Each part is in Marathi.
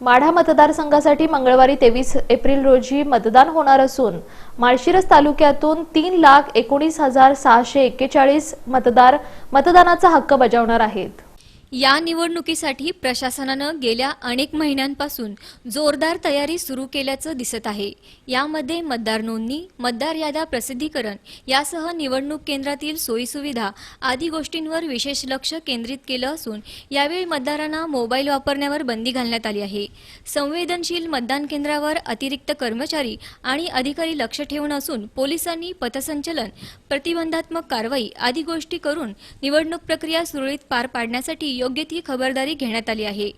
माढा मतदारसंघासाठी मंगळवारी तेवीस एप्रिल रोजी मतदान होणार असून माळशिरस तालुक्यातून तीन लाख एकोणीस हजार सहाशे एक्केचाळीस मतदार मतदानाचा हक्क बजावणार आहेत. या निवडणुकीसाठी प्रशासनानं गेल्या अनेक महिन्यांपासून जोरदार तयारी सुरू केल्याचं दिसत आहे. यामध्ये मतदार नोंदणी मतदार याद्या प्रसिद्धीकरण यासह निवडणूक केंद्रातील सोयीसुविधा आदी गोष्टींवर विशेष लक्ष केंद्रित केलं असून यावेळी मतदारांना मोबाईल वापरण्यावर बंदी घालण्यात आली आहे. संवेदनशील मतदान केंद्रावर अतिरिक्त कर्मचारी आणि अधिकारी लक्ष ठेवून असून पोलिसांनी पथसंचलन प्रतिबंधात्मक कारवाई आदी गोष्टी करून निवडणूक प्रक्रिया सुरळीत पार पाडण्यासाठी योग्य ती खबरदारी घेण्यात आली आहे.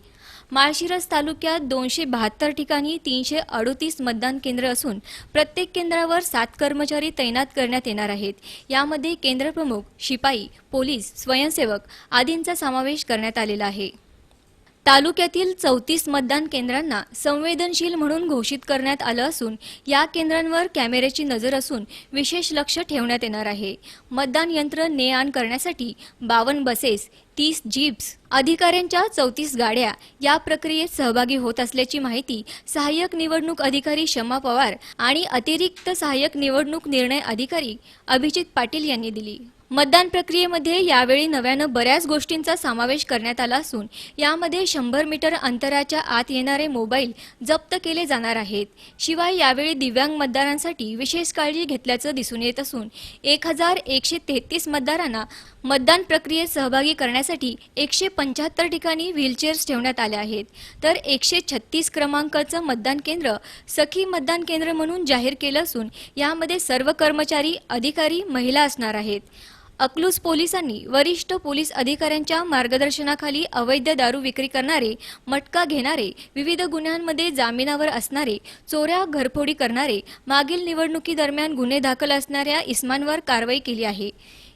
माळशिरस तालुक्यात दोनशे बहात्तर ठिकाणी तीनशे अडोतीस मतदान केंद्र असून प्रत्येक केंद्रावर सात कर्मचारी तैनात करण्यात येणार आहेत. यामध्ये केंद्रप्रमुख शिपाई पोलीस स्वयंसेवक आदींचा समावेश करण्यात आलेला आहे. तालुक्यातील चौतीस मतदान केंद्रांना संवेदनशील म्हणून घोषित करण्यात आलं असून या केंद्रांवर कॅमेऱ्याची नजर असून विशेष लक्ष ठेवण्यात येणार आहे. मतदान यंत्र ने आण करण्यासाठी बावन्न बसेस तीस जीप्स अधिकाऱ्यांच्या चौतीस गाड्या या प्रक्रियेत सहभागी होत असल्याची माहिती सहाय्यक निवडणूक अधिकारी शमा पवार आणि अतिरिक्त सहाय्यक निवडणूक निर्णय अधिकारी अभिजित पाटील यांनी दिली. मतदान प्रक्रियेमध्ये यावेळी नव्यानं बऱ्याच गोष्टींचा समावेश करण्यात आला असून यामध्ये शंभर मीटर अंतराच्या आत येणारे मोबाईल जप्त केले जाणार आहेत. शिवाय यावेळी दिव्यांग मतदारांसाठी विशेष काळजी घेतल्याचं दिसून येत असून एक हजार एकशे तेहतीस मतदारांना मतदान प्रक्रियेत सहभागी करण्यासाठी एकशे पंच्याहत्तर ठिकाणी व्हीलचेअर्स ठेवण्यात आल्या आहेत. तर एकशे छत्तीस क्रमांकाचं मतदान केंद्र सखी मतदान केंद्र म्हणून जाहीर केलं असून यामध्ये सर्व कर्मचारी अधिकारी महिला असणार आहेत. अकलूज पोलिसांनी वरिष्ठ पोलीस अधिकाऱ्यांच्या मार्गदर्शनाखाली अवैध दारू विक्री करणारे मटका घेणारे विविध गुन्ह्यांमध्ये जामिनावर असणारे चोऱ्या घरफोडी करणारे मागील निवडणुकीदरम्यान गुन्हे दाखल असणाऱ्या इस्मांवर कारवाई केली आहे.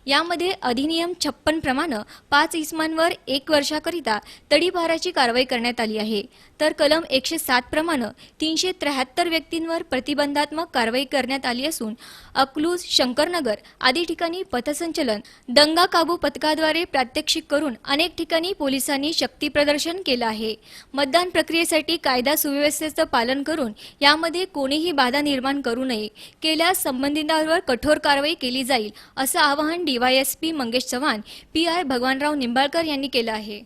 यामध्ये अधिनियम छप्पन प्रमाणे पाच इसमांवर एक वर्षाकरिता तडीपाराची कारवाई करण्यात आली आहे. तर कलम एकशे सात प्रमाणे तीनशे त्र्याहत्तर व्यक्तींवर प्रतिबंधात्मक कारवाई करण्यात आली असून अकलूज शंकरनगर आदी ठिकाणी पथसंचलन दंगा काबू पथकाद्वारे प्रात्यक्षिक करून अनेक ठिकाणी पोलिसांनी शक्ती प्रदर्शन केलं आहे. मतदान प्रक्रियेसाठी कायदा सुव्यवस्थेचं पालन करून यामध्ये कोणीही बाधा निर्माण करू नये. केल्यास संबंधितांवर कठोर कारवाई केली जाईल असं आवाहन DYSP Mangesh Chavan P I Bhagwanrao Nimbalkar यांनी केलं आहे.